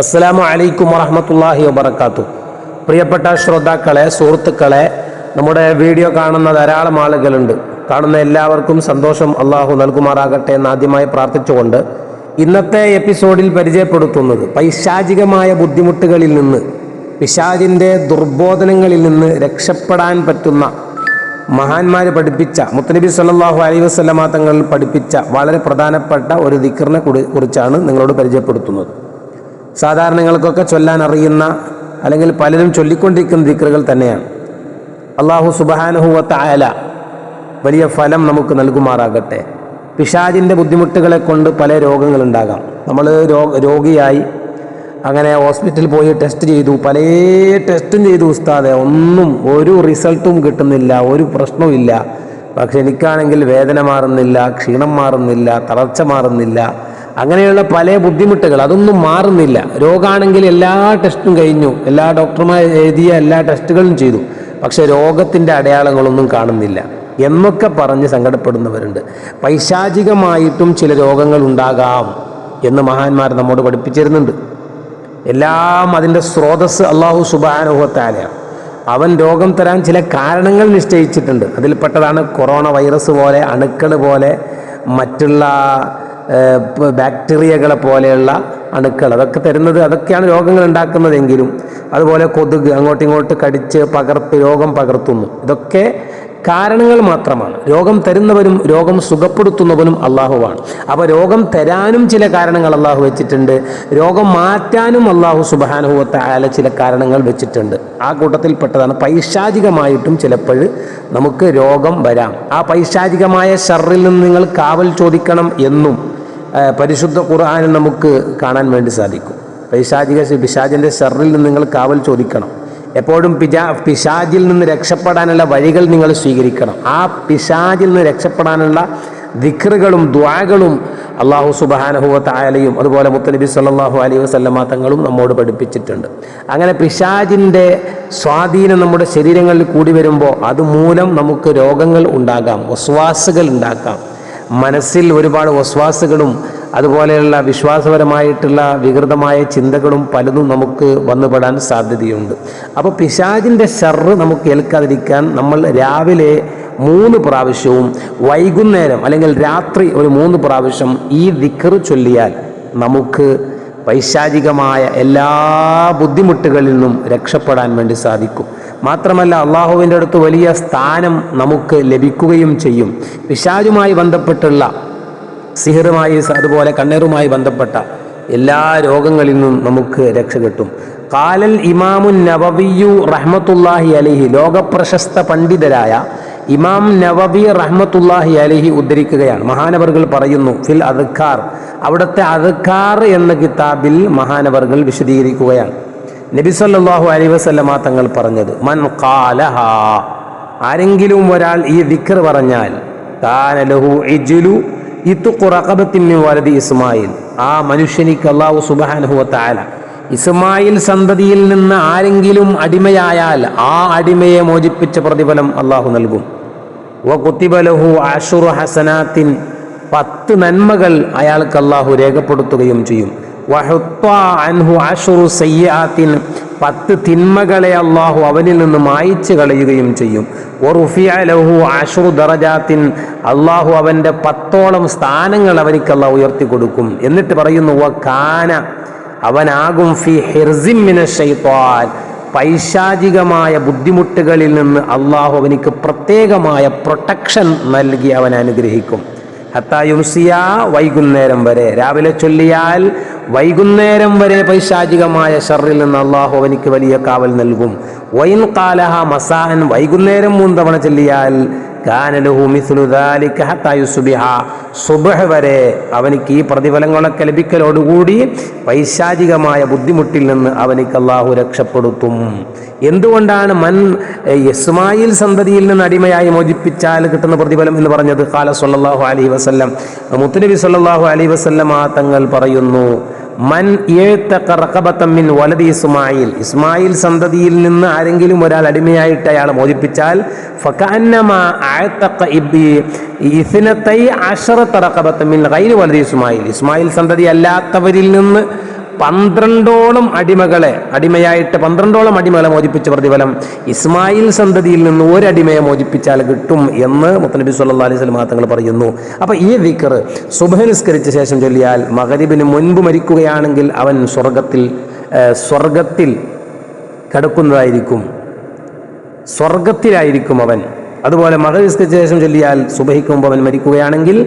അസ്സലാമു അലൈക്കും വറഹമത്തല്ലാഹി വബർക്കാത്തു പ്രിയപ്പെട്ട ശ്രോതാക്കളെ സുഹൃത്തുക്കളെ നമ്മുടെ വീഡിയോ കാണുന്ന ധാരാളം ആളുകളുണ്ട്. കാണുന്ന എല്ലാവർക്കും സന്തോഷം അള്ളാഹു നൽകുമാറാകട്ടെ എന്ന് ആദ്യമായി പ്രാർത്ഥിച്ചുകൊണ്ട് ഇന്നത്തെ എപ്പിസോഡിൽ പരിചയപ്പെടുത്തുന്നത് പൈശാചികമായ ബുദ്ധിമുട്ടുകളിൽ നിന്ന് പിശാചിന്റെ ദുർബോധനങ്ങളിൽ നിന്ന് രക്ഷപ്പെടാൻ പറ്റുന്ന മഹാന്മാർ പഠിപ്പിച്ച മുത്തനബി സല്ലാഹു അലൈ വസല്ലമ തങ്ങൾ പഠിപ്പിച്ച വളരെ പ്രധാനപ്പെട്ട ഒരു ദിക്കറിനെ കുറിച്ചാണ് നിങ്ങളോട് പരിചയപ്പെടുത്തുന്നത്. സാധാരണ നിങ്ങൾക്കൊക്കെ ചൊല്ലാൻ അറിയുന്ന അല്ലെങ്കിൽ പലരും ചൊല്ലിക്കൊണ്ടിരിക്കുന്ന ദിക്റുകൾ തന്നെയാണ്. അള്ളാഹു സുബഹാനുഹുവത്ത ആയ വലിയ ഫലം നമുക്ക് നൽകുമാറാകട്ടെ. പിശാജിന്റെ ബുദ്ധിമുട്ടുകളെ കൊണ്ട് പല രോഗങ്ങളുണ്ടാകാം. നമ്മൾ രോഗിയായി അങ്ങനെ ഹോസ്പിറ്റലിൽ പോയി ടെസ്റ്റ് ചെയ്തു. പല ടെസ്റ്റും ചെയ്തു ഉസ്താദെ. ഒന്നും ഒരു റിസൾട്ടും കിട്ടുന്നില്ല ഒരു പ്രശ്നവും ഇല്ല. പക്ഷെ എനിക്കാണെങ്കിൽ വേദന മാറുന്നില്ല ക്ഷീണം മാറുന്നില്ല തളർച്ച മാറുന്നില്ല. അങ്ങനെയുള്ള പല ബുദ്ധിമുട്ടുകൾ അതൊന്നും മാറുന്നില്ല. രോഗമാണെങ്കിൽ എല്ലാ ടെസ്റ്റും കഴിഞ്ഞു. എല്ലാ ഡോക്ടർമാർ എഴുതിയ എല്ലാ ടെസ്റ്റുകളും ചെയ്തു. പക്ഷേ രോഗത്തിന്റെ അടയാളങ്ങളൊന്നും കാണുന്നില്ല എന്നൊക്കെ പറഞ്ഞ് സങ്കടപ്പെടുന്നവരുണ്ട്. പൈശാചികമായിട്ടും ചില രോഗങ്ങൾ ഉണ്ടാകാം എന്ന് മഹാന്മാർ നമ്മോട് പഠിപ്പിച്ചിരുന്നുണ്ട്. എല്ലാം അതിന്റെ സ്രോതസ് അള്ളാഹു സുബാനുഭവത്താലെയാണ് അവൻ രോഗം തരാൻ ചില കാരണങ്ങൾ നിശ്ചയിച്ചിട്ടുണ്ട്. അതിൽപ്പെട്ടതാണ് കൊറോണ വൈറസ് പോലെ അണുക്കൾ പോലെ മറ്റുള്ള ബാക്ടീരിയകളെ പോലെയുള്ള അണുക്കൾ. അതൊക്കെ തരുന്നത് അതൊക്കെയാണ് രോഗങ്ങൾ ഉണ്ടാക്കുന്നതെങ്കിലും അതുപോലെ കൊതുക് അങ്ങോട്ടും ഇങ്ങോട്ട് കടിച്ച് പകർത്ത് രോഗം പകർത്തുന്നു. ഇതൊക്കെ കാരണങ്ങൾ മാത്രമാണ്. രോഗം തരുന്നവനും രോഗം സുഖപ്പെടുത്തുന്നവനും അള്ളാഹുവാണ്. അപ്പോൾ രോഗം തരാനും ചില കാരണങ്ങൾ അള്ളാഹു വെച്ചിട്ടുണ്ട്. രോഗം മാറ്റാനും അള്ളാഹു സുബാനുഭവത്തെ അയാളെ ചില കാരണങ്ങൾ വെച്ചിട്ടുണ്ട്. ആ കൂട്ടത്തിൽപ്പെട്ടതാണ്. പൈശാചികമായിട്ടും ചിലപ്പോൾ നമുക്ക് രോഗം വരാം. ആ പൈശാചികമായ ഷറിൽ നിന്ന് നിങ്ങൾ കാവൽ ചോദിക്കണം എന്നും പരിശുദ്ധ ഖുർആാനിൽ നമുക്ക് കാണാൻ വേണ്ടി സാധിക്കും. പൈശാചിക പിശാചിന്റെ ഷെറിൽ നിന്ന് നിങ്ങൾ കാവൽ ചോദിക്കണം. എപ്പോഴും പിജാ പിശാജിൽ നിന്ന് രക്ഷപ്പെടാനുള്ള വഴികൾ നിങ്ങൾ സ്വീകരിക്കണം. ആ പിശാജിൽ നിന്ന് രക്ഷപ്പെടാനുള്ള ദിക്റുകളും ദ്വാകളും അള്ളാഹു സുബാനഹുവത്തായാലെയും അതുപോലെ മുത്തനബി സല്ലാഹു അലൈഹി വസല്ലമ തങ്ങളും നമ്മോട് പഠിപ്പിച്ചിട്ടുണ്ട്. അങ്ങനെ പിശാജിന്റെ സ്വാധീനം നമ്മുടെ ശരീരങ്ങളിൽ കൂടി വരുമ്പോൾ അതുമൂലം നമുക്ക് രോഗങ്ങൾ ഉണ്ടാകാം വസ്വാസുകൾ ഉണ്ടാക്കാം. മനസ്സിൽ ഒരുപാട് വസ്വാസുകളും അതുപോലെയുള്ള വിശ്വാസപരമായിട്ടുള്ള വികൃതമായ ചിന്തകളും പലതും നമുക്ക് വന്നുപെടാൻ സാധ്യതയുണ്ട്. അപ്പോൾ പിശാജിന്റെ ഷർറ് നമുക്ക് ഏൽക്കാതിരിക്കാൻ നമ്മൾ രാവിലെ മൂന്ന് പ്രാവശ്യവും വൈകുന്നേരം അല്ലെങ്കിൽ രാത്രി ഒരു മൂന്ന് പ്രാവശ്യം ഈ ദിക്കർ ചൊല്ലിയാൽ നമുക്ക് പൈശാചികമായ എല്ലാ ബുദ്ധിമുട്ടുകളിൽ നിന്നും രക്ഷപ്പെടാൻ വേണ്ടി സാധിക്കും. മാത്രമല്ല അള്ളാഹുവിന്റെ അടുത്ത് വലിയ സ്ഥാനം നമുക്ക് ലഭിക്കുകയും ചെയ്യും. പിശാചുമായി ബന്ധപ്പെട്ടുള്ള സിഹറുമായി അതുപോലെ കണ്ണീറുമായി ബന്ധപ്പെട്ട എല്ലാ രോഗങ്ങളിൽ നിന്നും നമുക്ക് രക്ഷ കിട്ടും. കാലൽ ഇമാമുൻ നവവിയു റഹ്മത്തുല്ലാഹി അലിഹി ലോകപ്രശസ്ത പണ്ഡിതരായ ഇമാം നവബി റഹ്മത്തുല്ലാഹി അലിഹി ഉദ്ധരിക്കുകയാണ്. മഹാനവറുകൾ പറയുന്നു ഫിൽ അദ്ഖാർ അവിടുത്തെ അദ്ഖാർ എന്ന കിതാബിൽ മഹാനവറുകൾ വിശദീകരിക്കുകയാണ്. നബി സല്ലല്ലാഹു അലൈഹി വസല്ലമ തങ്ങൾ പറഞ്ഞത് മൻ കാലഹ ആരെങ്കിലും ഒരാൾ ഈ ദിക്ർ പറഞ്ഞാൽ കാനലഹു ഇജ്ലു ഇത്തുഖുറഖബത്തിൻ വലതി ഇസ്മായിൽ ആ മനുഷ്യനിക്ക് അള്ളാഹു സുബ്ഹാനഹു വതആല ഇസ്മായിൽ സന്തതിയിൽ നിന്ന് ആരെങ്കിലും അടിമയായാൽ ആ അടിമയെ മോചിപ്പിച്ച പ്രതിഫലം അള്ളാഹു നൽകും. വ കുത്തിബലഹു ആഷുറു ഹസനാത്തിൻ പത്ത് നന്മകൾ അയാൾക്ക് അള്ളാഹു രേഖപ്പെടുത്തുകയും ചെയ്യും. അൻഹു പത്ത് തിന്മകളെ അള്ളാഹു അവനിൽ നിന്ന് മായിച്ചു കളയുകയും ചെയ്യും. ലഹു ആഷുറു ദറജാത്തിൻ. അള്ളാഹു അവന്റെ പത്തോളം സ്ഥാനങ്ങൾ അവനിക്ക് അള്ളാഹു ഉയർത്തി കൊടുക്കും. എന്നിട്ട് പറയുന്നു വ കാന അവനാകും ഫി ഹിർസിമിന ഷെയ്ത്താൻ പൈശാചികമായ ബുദ്ധിമുട്ടുകളിൽ നിന്ന് അള്ളാഹു അവനിക്ക് പ്രത്യേകമായ പ്രൊട്ടക്ഷൻ നൽകി അവൻ അനുഗ്രഹിക്കും. ഹത്തായുംസിയ വൈകുന്നേരം വരെ. രാവിലെ ചൊല്ലിയാൽ വൈകുന്നേരം വരെ പൈശാചികമായ ഷറിൽ നിന്ന് അള്ളാഹു അവനിക്ക് വലിയ കാവൽ നൽകും. വൈൻ കാലഹ മസാൻ വൈകുന്നേരം മൂന്ന് തവണ ചൊല്ലിയാൽ വരെ അവനിക്ക് ഈ പ്രതിഫലങ്ങളൊക്കെ ലഭിക്കലോടുകൂടി പൈശാചികമായ ബുദ്ധിമുട്ടിൽ നിന്ന് അവനിക്ക് അള്ളാഹു രക്ഷപ്പെടുത്തും. എന്തുകൊണ്ടാണ് മൻ യസ്മായിൽ സന്തതിയിൽ നിന്ന് അടിമയായി മോചിപ്പിച്ചാൽ കിട്ടുന്ന പ്രതിഫലം എന്ന് പറഞ്ഞത്? കാല സാഹു അലൈഹി വസ്ല്ലം. മുത്തുനബി സല്ലാഹു അലൈഹി വസ്ല്ലം ആ തങ്ങൾ പറയുന്നു മൻ മിൻ വലതി ഇസ്മായിൽ. ഇസ്മായിൽ സന്തതിയിൽ നിന്ന് ആരെങ്കിലും ഒരാൾ അടിമയായിട്ട് അയാൾ മോചിപ്പിച്ചാൽ ഇസ്മായിൽ സന്തതി അല്ലാത്തവരിൽ നിന്ന് പന്ത്രണ്ടോളം അടിമകളെ അടിമയായിട്ട് പന്ത്രണ്ടോളം അടിമകളെ മോചിപ്പിച്ച പ്രതിഫലം ഇസ്മായിൽ സന്തതിയിൽ നിന്ന് ഒരടിമയെ മോചിപ്പിച്ചാൽ കിട്ടും എന്ന് മുത്തനബി സല്ലാ അലൈഹി സ്വലം തങ്ങൾ പറയുന്നു. അപ്പോൾ ഈ ദിക്കർ സുബഹ നിസ്കരിച്ച ശേഷം ചൊല്ലിയാൽ മകരിബിന് മുൻപ് മരിക്കുകയാണെങ്കിൽ അവൻ സ്വർഗത്തിൽ സ്വർഗത്തിൽ കിടക്കുന്നതായിരിക്കും. സ്വർഗത്തിലായിരിക്കും അവൻ. അതുപോലെ മകരിസ്കരിച്ച ശേഷം ചൊല്ലിയാൽ സുബഹിക്കുമ്പോൾ അവൻ മരിക്കുകയാണെങ്കിൽ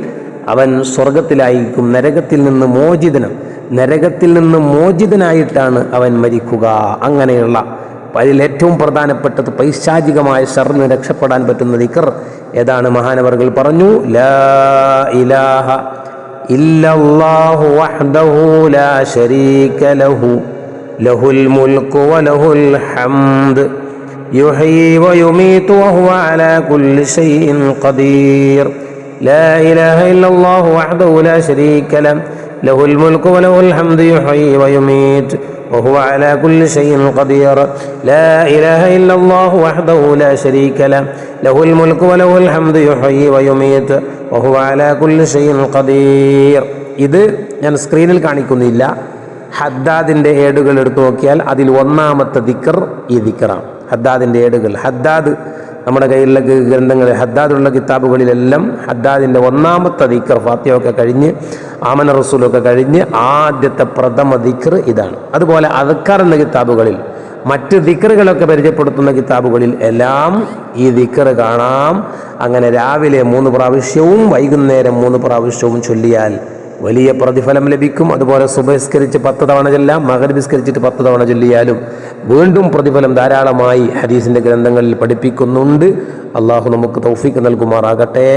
അവൻ സ്വർഗത്തിലായിരിക്കും നരകത്തിൽ നിന്ന് മോചിതനം നരകത്തിൽ നിന്ന് മോചിതനായിട്ടാണ് അവൻ മരിക്കുക. അങ്ങനെയുള്ള അതിലേറ്റവും പ്രധാനപ്പെട്ടത് പൈശാചികമായ ഷറിന് രക്ഷപ്പെടാൻ പറ്റുന്ന ദിക്കർ ഏതാണ്? മഹാനവർകൾ പറഞ്ഞു ലാ ഇലാഹ ഇല്ലല്ലാഹു വഹ്ദഹു ലാ ശരീക ലഹു. ലഹുൽ മുൽക്കു വലഹുൽ ഹംദ്. യുഹീ വയുമീതു വഹുവ അലാ കുല്ലി ഷൈഇൻ ഖദീർ. ലാ ഇലാഹ ഇല്ലല്ലാഹു വഹ്ദഹു ലാ ശരീക ലഹു. له الملك وله الحمد يحيي ويميت وهو على كل شيء قدير لا إله إلا الله وحده لا شريك له له الملك وله الحمد يحيي ويميت وهو على كل شيء قدير ഇത് ഞാൻ സ്ക്രീനിൽ കാണിക്കുന്നില്ല ഹദ്ദാദിന്റെ ഏടുകൾ എടുത്തു നോക്കിയാൽ അതിൽ ഒന്നാമത്തെ ദിക്കർ ഈ ദിക്കറാണ് ഹദ്ദാദിന്റെ ഏടുകൾ ഹദ്ദാദ് നമ്മുടെ കയ്യിലുള്ള ഗ്രന്ഥങ്ങൾ ഹദ്ദാദുള്ള കിതാബുകളിലെല്ലാം ഹദ്ദാദിന്റെ ഒന്നാമത്തെ ദിക്കർ ഫാത്തിയൊക്കെ കഴിഞ്ഞ് ആമന റസൂലൊക്കെ കഴിഞ്ഞ് ആദ്യത്തെ പ്രഥമ ദിക്കർ ഇതാണ്. അതുപോലെ അദക്കാർ എന്ന കിതാബുകളിൽ മറ്റ് ദിക്കറുകളൊക്കെ പരിചയപ്പെടുത്തുന്ന കിതാബുകളിൽ എല്ലാം ഈ ദിക്കർ കാണാം. അങ്ങനെ രാവിലെ മൂന്ന് പ്രാവശ്യവും വൈകുന്നേരം മൂന്ന് പ്രാവശ്യവും ചൊല്ലിയാൽ വലിയ പ്രതിഫലം ലഭിക്കും. അതുപോലെ സുബഹിസ്കരിച്ച് പത്ത് തവണ ചൊല്ലാം മകരവിസ്കരിച്ചിട്ട് പത്ത് തവണ ചൊല്ലിയാലും വീണ്ടും പ്രതിഫലം ധാരാളമായി ഹദീസിന്റെ ഗ്രന്ഥങ്ങളിൽ പഠിപ്പിക്കുന്നുണ്ട്. അള്ളാഹു നമുക്ക് തൗഫീക്ക് നൽകുമാറാകട്ടെ.